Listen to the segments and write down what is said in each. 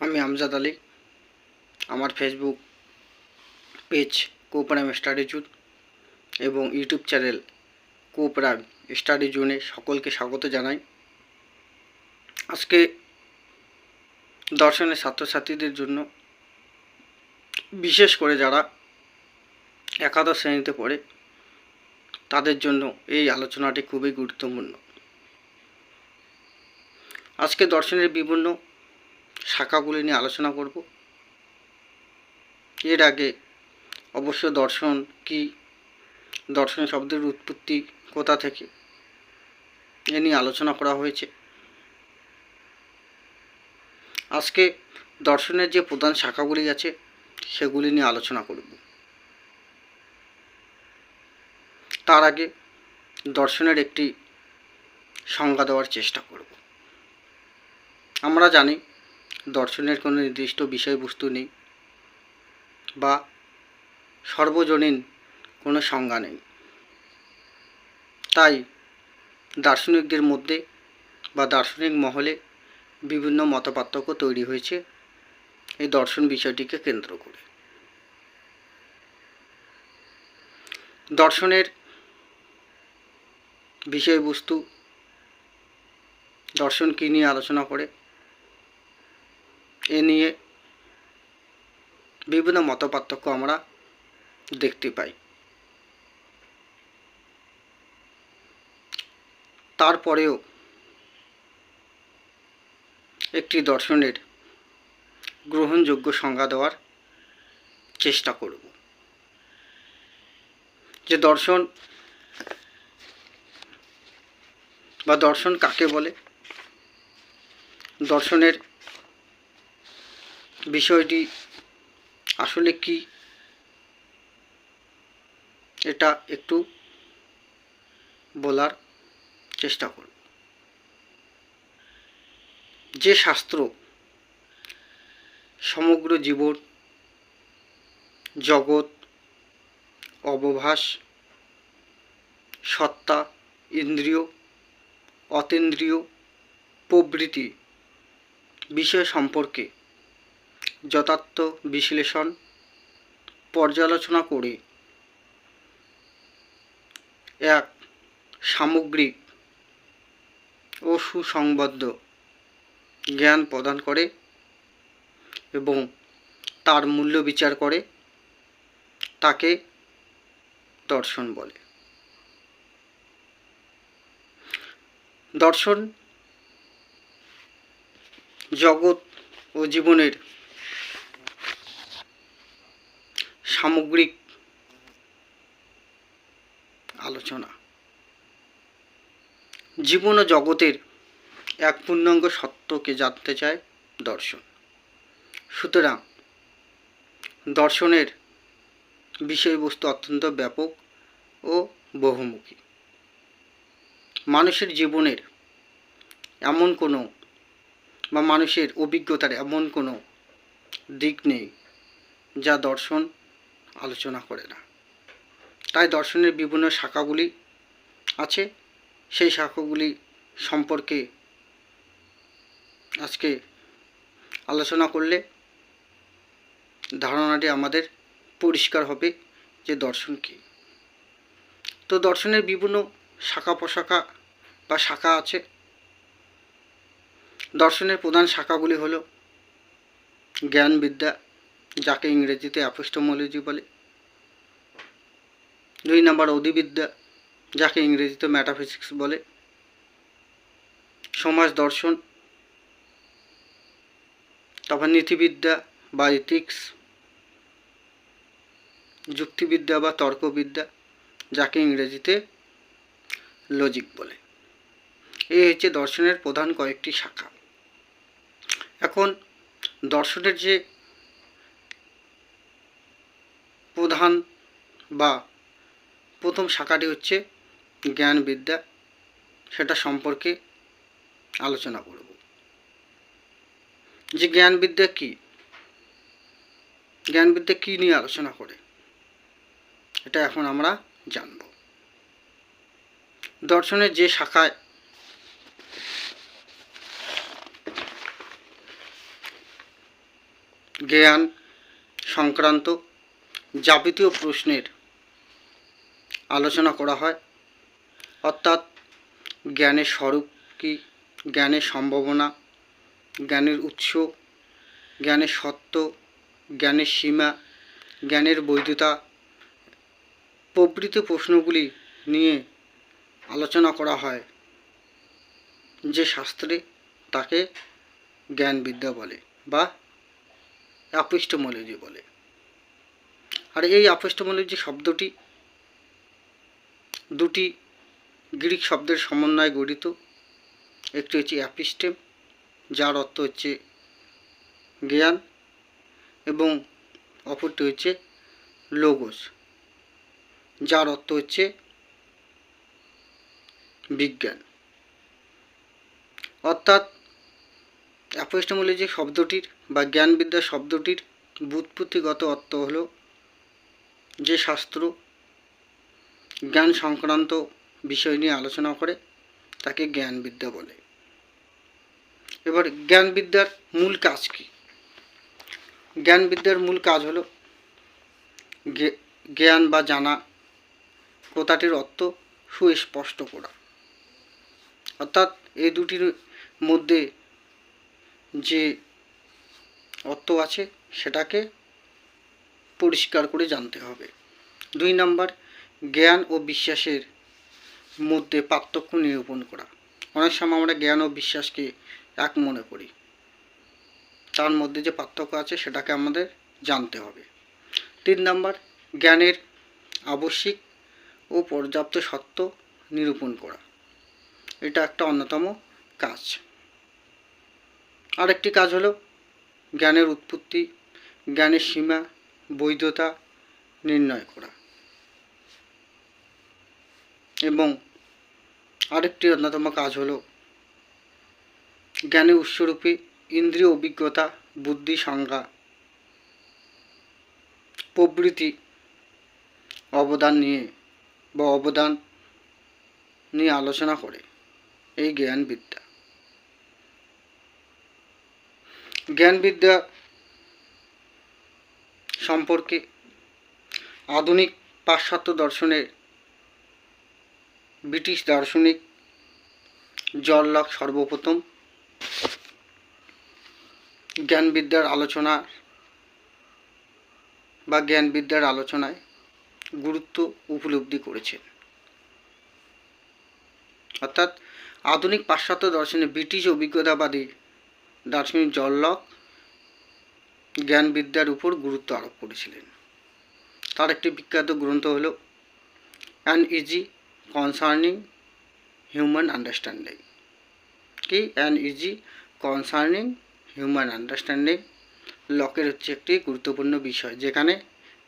আমি আমজাদ আলী। আমার Facebook page Koporam study zone এবং ইউটিউব চ্যানেল কোপরাম স্টাডি জুনে সকলকে স্বাগত জানাই। আজকে দর্শনের ছাত্রছাত্রীদের জন্য বিশেষ করে যারা একাদশ শ্রেণীতে পড়ে, তাদের জন্য এই আলোচনাটি খুবই গুরুত্বপূর্ণ। আজকে দর্শনের বিভিন্ন শাখাগুলি নিয়ে আলোচনা করব। এর আগে অবশ্য দর্শন কি, দর্শন শব্দের উৎপত্তি কোথা থেকে, এ নিয়ে আলোচনা করা হয়েছে। আজকে দর্শনের যে প্রধান শাখাগুলি আছে, সেগুলি নিয়ে আলোচনা করব। তার আগে দর্শনের একটি সংজ্ঞা দেওয়ার চেষ্টা করব। আমরা জানি দর্শনের কোনো নির্দিষ্ট বিষয়বস্তু নেই বা সর্বজনীন কোনো সংজ্ঞা নেই। তাই দার্শনিকদের মধ্যে বা দার্শনিক মহলে বিভিন্ন মতপার্থক্য তৈরি হয়েছে। এই দর্শন বিষয়টিকে কেন্দ্র করে। দর্শনের বিষয়বস্তু দর্শন কী নিয়ে আলোচনা করে? এ নিয়ে বিভিন্ন মতপার্থক্য আমরা দেখতে পাই। তারপরেও একটি দর্শনের গ্রহণযোগ্য সংজ্ঞা দেওয়ার চেষ্টা করব। যে দর্শন বা দর্শন কাকে বলে? দর্শনের বিষয়টি আসলে কি? এটা একটু বলার চেষ্টা করব। যে শাস্ত্র সমগ্র জীবন, জগৎ, অবভাস, সত্তা, ইন্দ্রিয়, অতেন্দ্রিয় প্রভৃতি বিষয় সম্পর্কে যথার্থ বিশ্লেষণ পর্যালোচনা করে। এক, সামগ্রিক ও সুসংবদ্ধ জ্ঞান প্রদান করে এবং তার মূল্য বিচার করে, তাকে দর্শন বলে। দর্শন জগৎ ও জীবনের সামগ্রিক আলোচনা। জীবন ও জগতের এক পূর্ণাঙ্গ সত্যকে জানতে চায় দর্শন। সুতরাং দর্শনের বিষয়বস্তু অত্যন্ত ব্যাপক ও বহুমুখী। মানুষের জীবনের এমন কোনো বা মানুষের অভিজ্ঞতার এমন কোনো দিক নেই যা দর্শন আলোচনা করে না। তাই দর্শনের বিভিন্ন শাখাগুলি আছে। সেই শাখাগুলি সম্পর্কে আজকে আলোচনা করলে ধারণাটি আমাদের পরিষ্কার হবে যে দর্শন কী। তো দর্শনের বিভিন্ন শাখা প্রশাখা বা শাখা আছে। দর্শনের প্রধান শাখাগুলি হলো জ্ঞানবিদ্যা যাকে ইংরেজিতে অ্যাপোস্টোমোলজি বলে। দুই নম্বর অধিবিদ্যা, যাকে ইংরেজিতে ম্যাটাফিজিক্স বলে। সমাজ দর্শন, তারপর নীতিবিদ্যা বা ইথিক্স যুক্তিবিদ্যা বা তর্কবিদ্যা, যাকে ইংরেজিতে লজিক বলে। এই হচ্ছে দর্শনের প্রধান কয়েকটি শাখা। এখন দর্শনের যে প্রধান বা প্রথম শাখাটি হচ্ছে জ্ঞানবিদ্যা। সেটা সম্পর্কে আলোচনা করব। যে জ্ঞানবিদ্যা কী? জ্ঞানবিদ্যা কী নিয়ে আলোচনা করে? এটা এখন আমরা জানব। দর্শনের যে শাখায় জ্ঞান সংক্রান্ত যাবতীয় প্রশ্নের আলোচনা করা হয়। অর্থাৎ জ্ঞানের স্বরূপ কী? জ্ঞানের সম্ভাবনা, জ্ঞানের উৎস, জ্ঞানের সত্য জ্ঞানের সীমা, জ্ঞানের বৈধতা প্রভৃতি প্রশ্নগুলি নিয়ে আলোচনা করা হয়। যে শাস্ত্রে তাকে জ্ঞানবিদ্যা বলে বা অ্যাপিস্টোমোলজি বলে। আর এই আপষ্টমূলক যে শব্দটি, দুটি গ্রিক শব্দের সমন্বয়ে গঠিত, একটি হচ্ছে অ্যাপিস্টেম, যার অর্থ হচ্ছে জ্ঞান, এবং অপরটি হচ্ছে লোগোস, যার অর্থ হচ্ছে বিজ্ঞান। অর্থাৎ অ্যাপোস্টোমোলজি শব্দটির বা জ্ঞানবিদ্যা শব্দটির ব্যুৎপত্তিগত অর্থ হল যে শাস্ত্র জ্ঞান সংক্রান্ত বিষয় নিয়ে আলোচনা করে, তাকে জ্ঞানবিদ্যা বলে। এবার জ্ঞানবিদ্যার মূল কাজ কী? জ্ঞানবিদ্যার মূল কাজ হলো জ্ঞান বা জানা কথাটির অর্থ সুস্পষ্ট করা। অর্থাৎ এই দুটির মধ্যে যে অর্থ আছে, সেটাকে পরিষ্কার করে জানতে হবে। দুই নাম্বার, জ্ঞান ও বিশ্বাসের মধ্যে পার্থক্য নিরূপণ করা। অনেক সময় আমরা জ্ঞান ও বিশ্বাসকে এক মনে করি। তার মধ্যে যে পার্থক্য আছে সেটাকে আমাদের জানতে হবে। তিন নাম্বার, জ্ঞানের আবশ্যিক ও পর্যাপ্ত সত্য নিরূপণ করা। এটা একটা অন্যতম কাজ। আরেকটি কাজ হলো জ্ঞানের উৎপত্তি, জ্ঞানের সীমা বৈধতা নির্ণয় করা। এবং আরেকটি অন্যতম কাজ হলো জ্ঞানের উৎসরূপে ইন্দ্রিয় অভিজ্ঞতা, বুদ্ধি, সংজ্ঞা, প্রভৃতি অবদান নিয়ে বা অবদান নিয়ে আলোচনা করে এই জ্ঞানবিদ্যা। জ্ঞানবিদ্যা সম্পর্কে আধুনিক পাশ্চাত্য দর্শনের ব্রিটিশ দার্শনিক জর্লক সর্বপ্রথম জ্ঞানবিদ্যার আলোচনা বা জ্ঞানবিদ্যার আলোচনায় গুরুত্ব উপলব্ধি করেছেন অর্থাৎ আধুনিক পাশ্চাত্য দর্শনে ব্রিটিশ অভিজ্ঞতাবাদী দার্শনিক জর্লক জ্ঞানবিদ্যার উপর গুরুত্ব আরোপ করেছিলেন। তার একটি বিখ্যাত গ্রন্থ হল An Essay Concerning Human Understanding কি? An Essay Concerning Human Understanding লকের হচ্ছে একটি গুরুত্বপূর্ণ বিষয়, যেখানে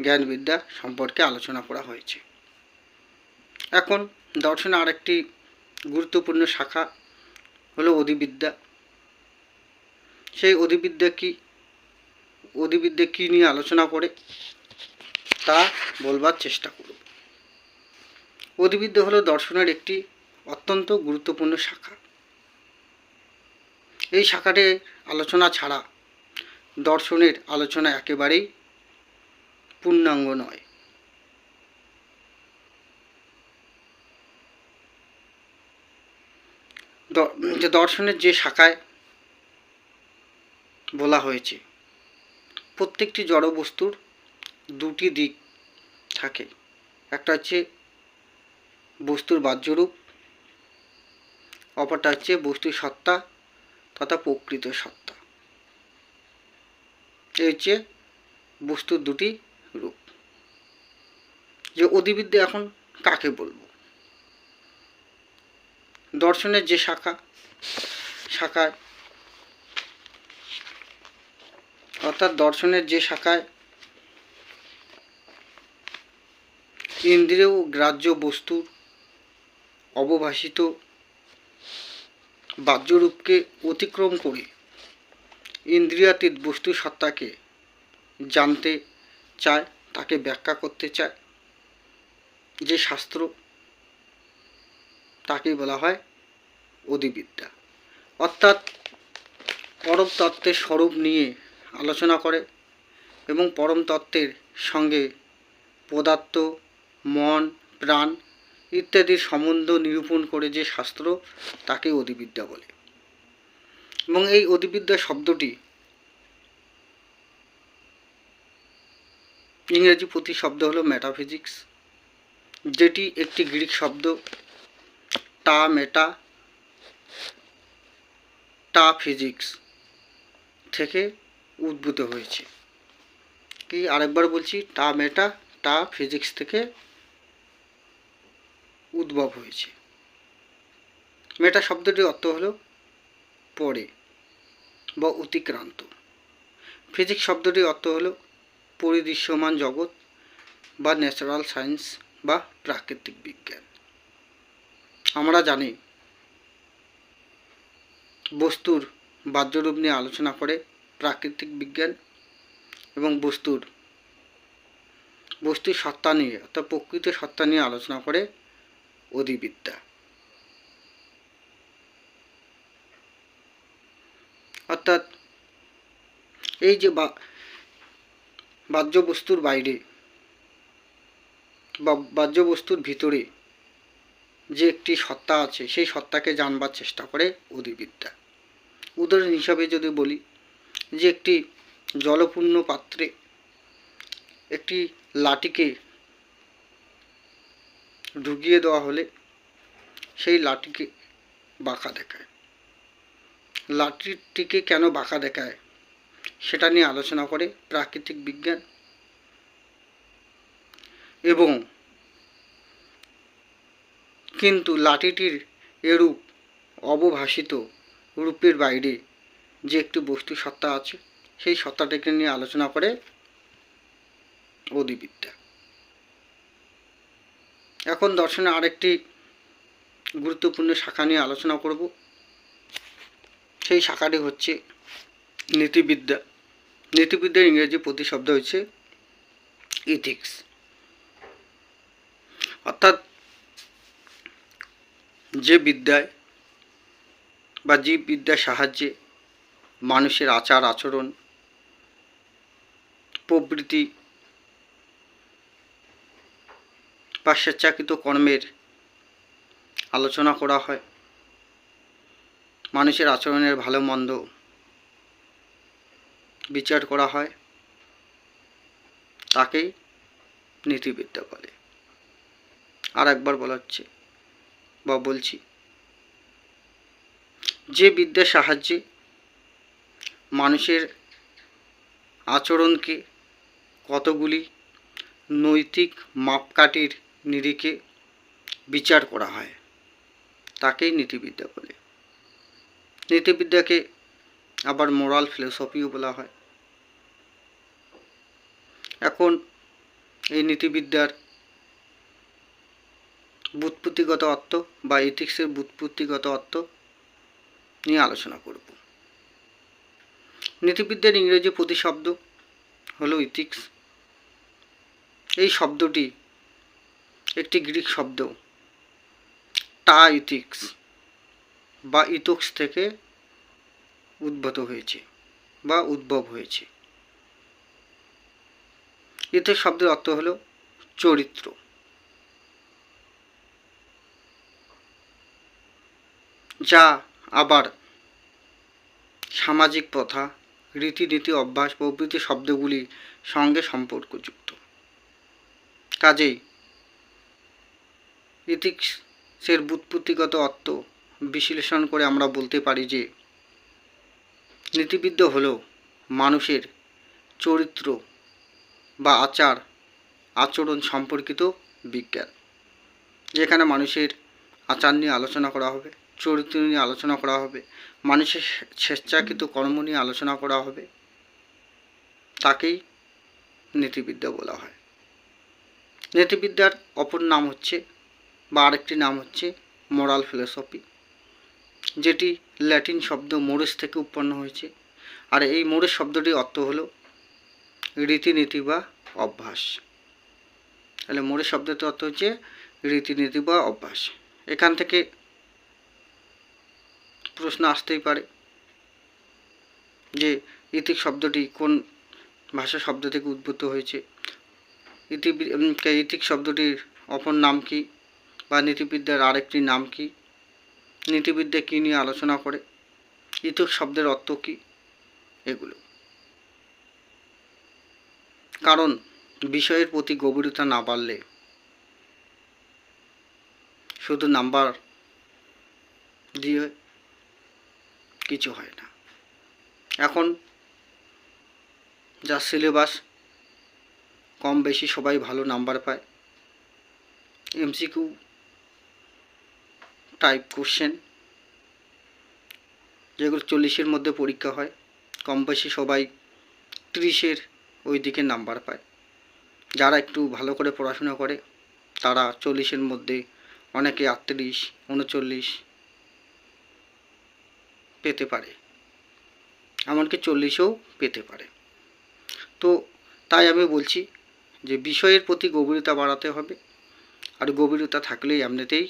জ্ঞানবিদ্যা সম্পর্কে আলোচনা করা হয়েছে। এখন দর্শনে আরেকটি গুরুত্বপূর্ণ শাখা হলো অধিবিদ্যা। সেই অধিবিদ্যা কি? অধিবিদ্যা কী নিয়ে আলোচনা করে, তা বলবার চেষ্টা করব। অধিবিদ্যা হলো দর্শনের একটি অত্যন্ত গুরুত্বপূর্ণ শাখা। এই শাখাটি আলোচনা ছাড়া দর্শনের আলোচনা একেবারেই পূর্ণাঙ্গ নয়। যে দর্শনের যে শাখায় বলা হয়েছে প্রত্যেকটি জড় বস্তুর দুটি দিক থাকে। একটা হচ্ছে বস্তুর বাহ্যরূপ, অপরটা হচ্ছে বস্তুর সত্তা তথা প্রকৃত সত্তা। এই হচ্ছে বস্তুর দুটি রূপ। যে অধিবিদ্যা এখন কাকে বলব? দর্শনের যে শাখা শাখায় অর্থাৎ দর্শনের যে শাখায় ইন্দ্রিয় গ্রাহ্য বস্তুর অবভাষিত বাহ্যরূপকে অতিক্রম করে ইন্দ্রিয়াতীত বস্তু সত্তাকে জানতে চায়, তাকে ব্যাখ্যা করতে চায়। যে শাস্ত্র তাকে বলা হয় অধিবিদ্যা। অর্থাৎ পরম তত্ত্বের স্বরূপ নিয়ে আলোচনা করে এবং পরম তত্ত্বের সঙ্গে পদার্থ, মন, প্রাণ ইত্যাদির সম্বন্ধ নিরূপণ করে যে শাস্ত্র, তাকে অধিবিদ্যা বলে। এবং এই অধিবিদ্যা শব্দটি ইংরেজি প্রতিশব্দ হলো মেটাফিজিক্স যেটি একটি গ্রিক শব্দ, টা মেটা, টা ফিজিক্স থেকে উদ্ভূত হয়েছে। কি আরেকবার বলছি, টা মেটা, টা ফিজিক্স থেকে উদ্ভব হয়েছে। মেটা শব্দটির অর্থ হলো পরে বা অতিক্রান্ত। ফিজিক্স শব্দটির অর্থ হলো পরিদৃশ্যমান জগৎ বা ন্যাচারাল সায়েন্স বা প্রাকৃতিক বিজ্ঞান। আমরা জানি বস্তুর বাহ্যরূপ নিয়ে আলোচনা করে প্রাকৃতিক বিজ্ঞান এবং বস্তুর বস্তুর সত্তা নিয়ে অর্থাৎ প্রকৃত সত্তা নিয়ে আলোচনা করে অধিবিদ্যা। অর্থাৎ এই যে বাহ্য বস্তুর বাইরে বা বাহ্য বস্তুর ভিতরে যে একটি সত্তা আছে, সেই সত্তাকে জানবার চেষ্টা করে অধিবিদ্যা। উদাহরণ হিসাবে যদি বলি যে একটি জলপূর্ণ পাত্রে একটি লাঠিকে ঢুকিয়ে দেওয়া হলে সেই লাঠিকে বাঁকা দেখায়। লাঠিটিকে কেন বাঁকা দেখায় সেটা নিয়ে আলোচনা করে প্রাকৃতিক বিজ্ঞান এবং কিন্তু লাঠিটির এরূপ অবভাষিত রূপের বাইরে যে একটি বস্তু সত্তা আছে, সেই সত্তাটাকে নিয়ে আলোচনা করে অধিবিদ্যা। এখন দর্শনে আরেকটি গুরুত্বপূর্ণ শাখা নিয়ে আলোচনা করব। সেই শাখাটি হচ্ছে নীতিবিদ্যা। নীতিবিদ্যার ইংরেজি প্রতিশব্দ হচ্ছে ইথিক্স অর্থাৎ যে বিদ্যায় বা যে বিদ্যার সাহায্যে মানুষের আচার আচরণ, প্রবৃত্তি বা স্বেচ্ছাকৃত কর্মের আলোচনা করা হয়। মানুষের আচরণের ভালো মন্দ বিচার করা হয়। তাকেই নীতিবিদ্যা বলে। আর একবার বলা হচ্ছে বা বলছি, যে বিদ্যার সাহায্যে মানুষের আচরণকে কতগুলি নৈতিক মাপকাঠির নিরিখে বিচার করা হয়, তাকেই নীতিবিদ্যা বলে। নীতিবিদ্যাকে আবার মোরাল ফিলোসফিও বলা হয়। এখন এই নীতিবিদ্যার বুৎপত্তিগত অর্থ বা ইথিক্সের বুৎপত্তিগত অর্থ নিয়ে আলোচনা করব। নীতিবিদ্যার ইংরেজি প্রতিশব্দ হলো ইথিক্স। এই শব্দটি একটি গ্রিক শব্দ। টা ইথিক্স বা ইথক্স থেকে উদ্ভূত হয়েছে বা উদ্ভব হয়েছে। ইথিক্স শব্দের অর্থ হলো চরিত্র। যা আবার সামাজিক প্রথা রীতিনীতি, অভ্যাস, প্রভৃতি শব্দগুলির সঙ্গে সম্পর্কযুক্ত। কাজেই ইথিক্সের বুৎপত্তিগত অর্থ বিশ্লেষণ করে আমরা বলতে পারি যে, নীতিবিদ্যা হল মানুষের চরিত্র বা আচার, আচরণ সম্পর্কিত বিজ্ঞান, যেখানে মানুষের আচার নিয়ে আলোচনা করা হবে। চরিত্র নিয়ে আলোচনা করা হবে, মানুষের স্বেচ্ছাকৃত কর্ম নিয়ে আলোচনা করা হবে, তাকেই নীতিবিদ্যা বলা হয়। নীতিবিদ্যার অপর নাম হচ্ছে বা আরেকটি নাম হচ্ছে মোরাল ফিলোসফি যেটি ল্যাটিন শব্দ মোরেস থেকে উৎপন্ন হয়েছে। আর এই মোরেস শব্দটির অর্থ হলো রীতিনীতি বা অভ্যাস। তাহলে মোরেস শব্দটির অর্থ হচ্ছে রীতিনীতি বা অভ্যাস। এখান থেকে প্রশ্ন আসতেই পারে যে ইতিক শব্দটি কোন ভাষা শব্দ থেকে উদ্ভূত হয়েছে? ইতি ইতিক শব্দটির অপর নাম কি বা নীতিবিদ্যার আরেকটি নাম কি? নীতিবিদ্যা কী নিয়ে আলোচনা করে? ইতিক শব্দের অর্থ কী? এগুলো। কারণ বিষয়ের প্রতি গভীরতা না বাড়লে শুধু নাম্বার দিয়ে কিছু হয় না। এখন যা সিলেবাস কম বেশি সবাই ভালো নাম্বার পায়। এমসিকিউ টাইপ কোশ্চেন যেগুলো চল্লিশের মধ্যে পরীক্ষা হয়, কম বেশি সবাই ত্রিশের ওই দিকে নাম্বার পায়। যারা একটু ভালো করে পড়াশোনা করে, তারা চল্লিশের মধ্যে অনেকে আটত্রিশ, উনচল্লিশ পেতে পারে। এমনকি চল্লিশেও পেতে পারে। তো তাই আমি বলছি যে বিষয়ের প্রতি গভীরতা বাড়াতে হবে। আর গভীরতা থাকলেই এমনিতেই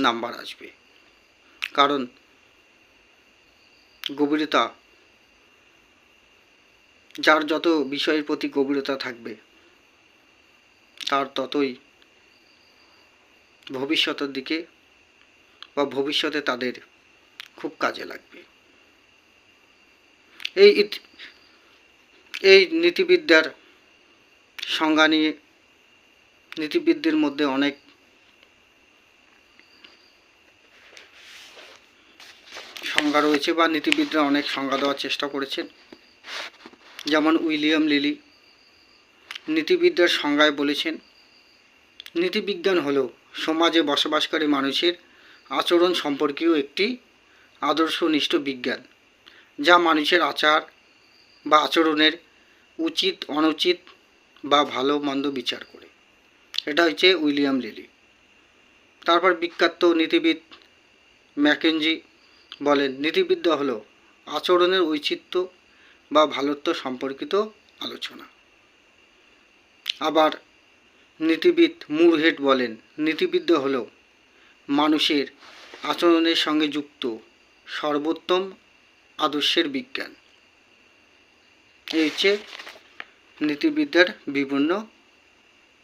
নাম্বার আসবে। কারণ গভীরতা যার যত বিষয়ের প্রতি গভীরতা থাকবে, তার ততই ভবিষ্যতের দিকে বা ভবিষ্যতে তাদের খুব কাজে লাগবে। এই এই নীতিবিদ্যার সংজ্ঞা নিয়ে নীতিবিদদের মধ্যে অনেক সংজ্ঞা রয়েছে বা নীতিবিদরা অনেক সংজ্ঞা দেওয়ার চেষ্টা করেছেন। যেমন উইলিয়াম লিলি নীতিবিদদের সংজ্ঞায় বলেছেন, নীতিবিজ্ঞান হল সমাজে বসবাসকারী মানুষের আচরণ সম্পর্কীয় একটি আদর্শনিষ্ঠ বিজ্ঞান, যা মানুষের আচার বা আচরণের উচিত, অনুচিত বা ভালো মন্দ বিচার করে। এটা হচ্ছে উইলিয়াম লিলি। তারপর বিখ্যাত নীতিবিদ ম্যাকেনজি বলেন, নীতিবিদ্যা হলো আচরণের ঔচিত্য বা ভালোত্ব সম্পর্কিত আলোচনা। আবার নীতিবিদ মুরহেড বলেন, নীতিবিদ্যা হলো মানুষের আচরণের সঙ্গে যুক্ত সর্বোত্তম আদর্শের বিজ্ঞান। এই হচ্ছে নীতিবিদ্যার বিভিন্ন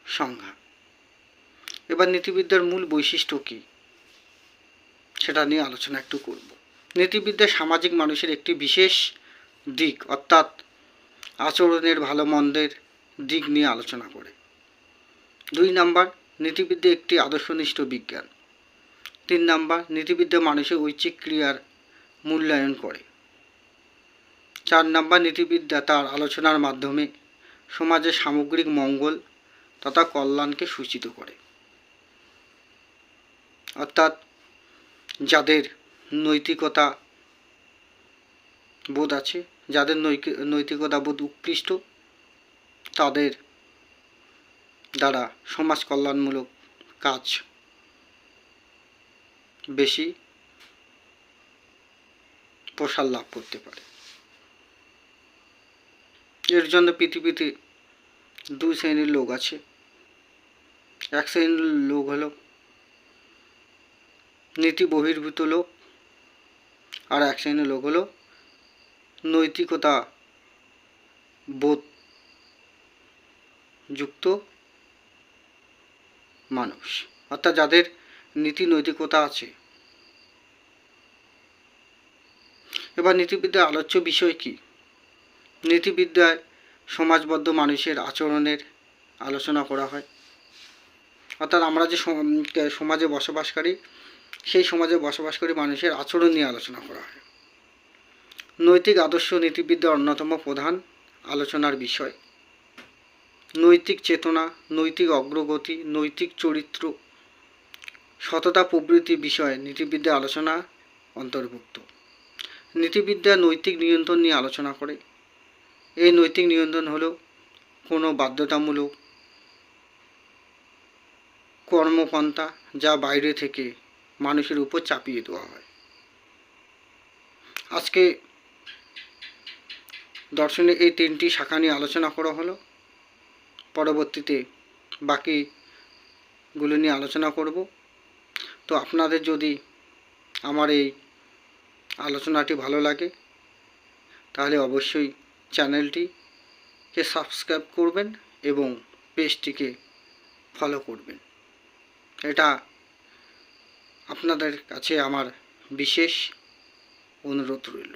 সংজ্ঞা। এবার নীতিবিদ্যার মূল বৈশিষ্ট্য কী? সেটা নিয়ে আলোচনা একটু করব। নীতিবিদ্যা সামাজিক মানুষের একটি বিশেষ দিক, অর্থাৎ আচরণের ভালো মন্দের দিক নিয়ে আলোচনা করে। দুই নাম্বার, নীতিবিদ্যা একটি আদর্শনিষ্ঠ বিজ্ঞান। তিন নাম্বার, নীতিবিদ্যা মানুষের ঐচ্ছিক ক্রিয়ার মূল্যায়ন করে। চার নাম্বার নীতিবিদ্যা তার আলোচনার মাধ্যমে সমাজের সামগ্রিক মঙ্গল তথা কল্যাণকে সূচিত করে। অর্থাৎ যাদের নৈতিকতা বোধ আছে, যাদের নৈতিকতা বোধ উৎকৃষ্ট, তাদের দ্বারা সমাজ কল্যাণমূলক কাজ বেশি প্রসার লাভ করতে পারে। এর জন্য পৃথিবীতে দুই শ্রেণির লোক আছে। এক শ্রেণির লোক হলো নীতি বহির্ভূত লোক আর এক শ্রেণির লোক হলো নৈতিকতা বোধ যুক্ত মানুষ। অর্থাৎ যাদের নীতি নৈতিকতা আছে এবার নীতিবিদ্যার আলোচ্য বিষয় কি? নীতিবিদ্যায় সমাজবদ্ধ মানুষের আচরণের আলোচনা করা হয়। অর্থাৎ আমরা যে সমাজে বসবাসকারী, সেই সমাজে বসবাসকারী মানুষের আচরণ নিয়ে আলোচনা করা হয়। নৈতিক আদর্শ নীতিবিদ্যার অন্যতম প্রধান আলোচনার বিষয়। নৈতিক চেতনা, নৈতিক অগ্রগতি, নৈতিক চরিত্র, সততা প্রভৃতি বিষয়ে নীতিবিদ্যা আলোচনা অন্তর্ভুক্ত। নীতিবিদ্যা নৈতিক নিয়ন্ত্রণ নিয়ে আলোচনা করে। এই নৈতিক নিয়ন্ত্রণ হলো কোনো বাধ্যতামূলক কর্মপন্থা যা বাইরে থেকে মানুষের উপর চাপিয়ে দেওয়া হয়। আজকে দর্শনে এই তিনটি শাখা নিয়ে আলোচনা করা হলো। পরবর্তীতে বাকিগুলো নিয়ে আলোচনা করব। তো আপনাদের যদি আমার এই আলোচনাটি ভালো লাগে, তাহলে অবশ্যই চ্যানেলটি চ্যানেলটিকে সাবস্ক্রাইব করবেন এবং পেজটিকে ফলো করবেন। এটা আপনাদের কাছে আমার বিশেষ অনুরোধ রইল।